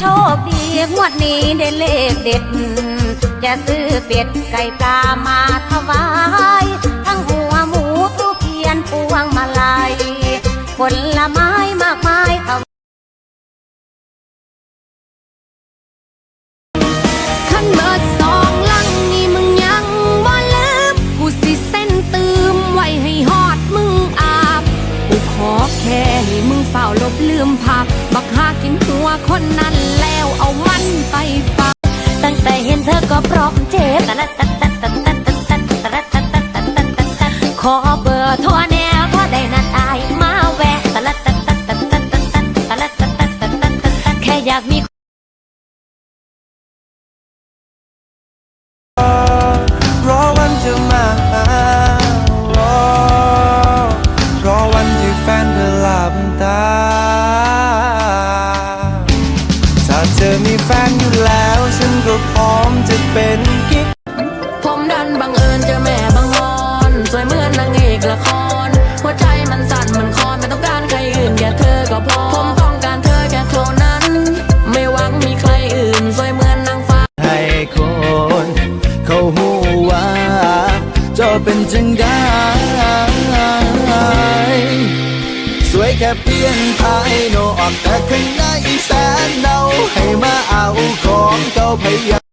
โชคดีงวดนี้ได้เลขเด็ด จะซื้อเป็ดไก่ปลามาถวาย ทั้งหัวหมูทุกเทียนพวงมาลัยผลไม้มากมายถวาขันเบิดสองลังนี่มึงยังบ่ลืมกูสิเส้นตืมไว้ให้ฮอดมึงอาบ กูขอแค่ให้มึงเฝ้าลบลืมภาพบั กหากินหัวคนนั้นแล้วเอามา พร้อมจะเป็นกิ๊กผมดันบังเอิญเจอแม่บังออนสวยเหมือนนางเอกละคร หัวใจมันสั่นเหมันคอนไม่ต้องการใครอื่นแค่เธอก็พอ ผมต้องการเธอแค่เท่านั้น ไม่หวังมีใครอื่นสวยเหมือนนางฟ้า ให้คน เขาหูว่าเจะเป็นจังได้สวยแค่เพียงภายนอกแต่ข้างในแสนเนาให้มาเอาของเจ้าพยาย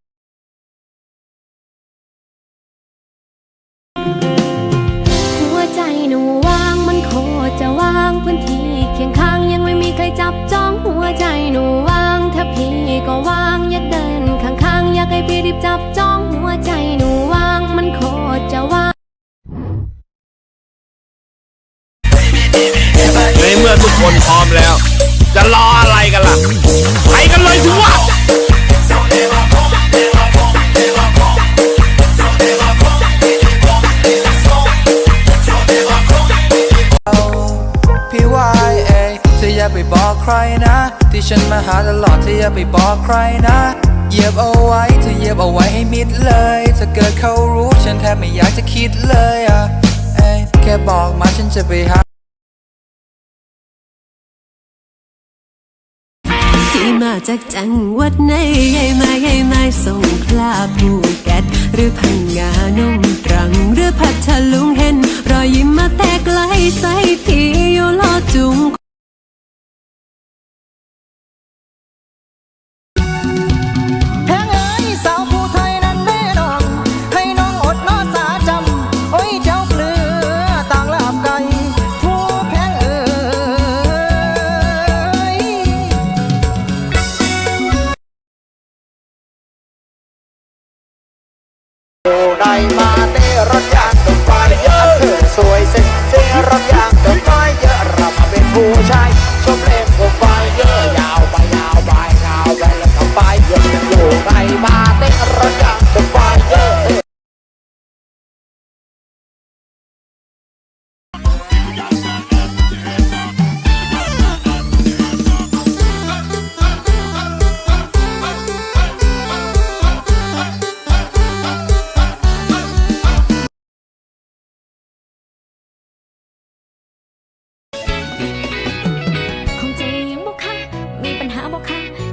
บอกใครนะ ที่ฉันมาหาตลอดเธออย่าไปบอกใครนะเหยียบเอาไว้เธอเหยียบเอาไว้ให้มิดเลย ถ้าเกิดเขารู้ฉันแทบไม่อยากจะคิดเลยอะเอ้ยแค่บอกมาฉันจะไปหาที่มาจากจังหวัดไหนใหญ่มาใหญ่มาสงขลาภูเก็ตหรือพังงานมตรัง หรือพัทลุงเห็น รอยยิ้มมาแต่ไกลใส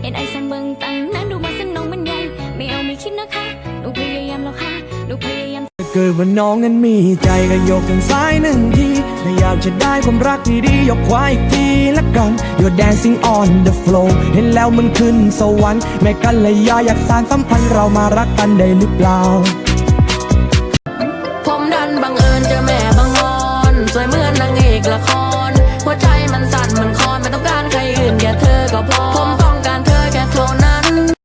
เห็นไอ้สันเบิงตั้งนั้นดูมาสนองมันใหญ่ไม่เอาไม่คิดนะคะหนูพยายามแล้วค่ะหนูพยายามเกิดว่าน้องนั้นมีใจก็ยกทางซ้ายหนึ่งทีถ้าอยากจะได้ความรักที่ดียกขวาอีกทีละกัน You're dancing on the floor เห็นแล้วมันขึ้นสวรรค์แม่กันเลยยาอยากสานสัมพันธ์เรามารักกันได้หรือเปล่า ผมดันบังเอิญเจอแม่บังออนสวยเหมือนนางเอกละคร